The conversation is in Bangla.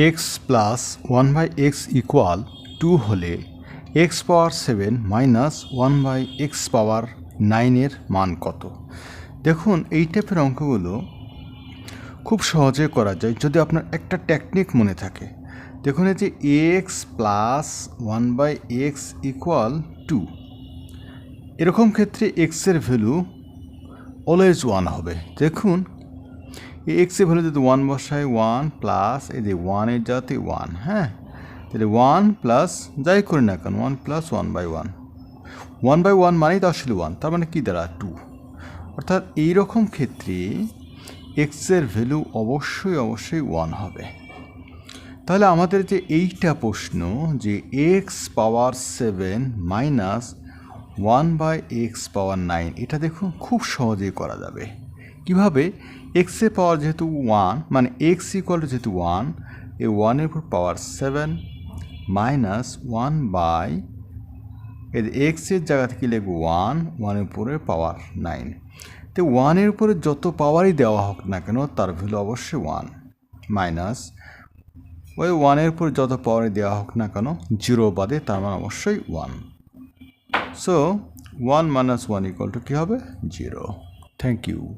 X plus one by x equal to হলে x power seven minus one by x power নাইনের মান কত? দেখুন, এই টাইপের অঙ্কগুলো খুব সহজে করা যায় যদি আপনার একটা টেকনিক মনে থাকে। দেখুন, এই যে x plus one by x equal to এরকম ক্ষেত্রে এক্সের ভ্যালু অলওয়েজ ওয়ান হবে। দেখুন এই এক্সের ভ্যালু যদি ওয়ান বসায় ওয়ান প্লাস এই যে ওয়ানের যাতে ওয়ান হ্যাঁ? তাহলে ওয়ান প্লাস যাই করি না কেন one plus one by one one by one মানেই তো আসলে ওয়ান তার মানে কী দ্বারা টু অর্থাৎ এইরকম ক্ষেত্রে এক্সের ভ্যালু অবশ্যই অবশ্যই ওয়ান হবে। তাহলে আমাদের যে এইটা প্রশ্ন যে x power seven minus one by x power nine এটা দেখুন খুব সহজেই করা যাবে। কীভাবে এক্সের পাওয়ার যেহেতু ওয়ান মানে এক্স ইকুয়াল টু যেহেতু ওয়ান এই ওয়ানের উপর power seven minus one by এর এক্সের জায়গা থেকে লিখব ওয়ান ওয়ানের উপরে পাওয়ার নাইন তো ওয়ানের উপরে যত পাওয়ারই দেওয়া হোক না কেন, তার ভ্যালু অবশ্যই ওয়ান মাইনাস ওই ওয়ানের উপর যত পাওয়ারই দেওয়া হোক না কেন জিরো বাদে তার মানে অবশ্যই one so one minus one equal to কী হবে? Zero thank you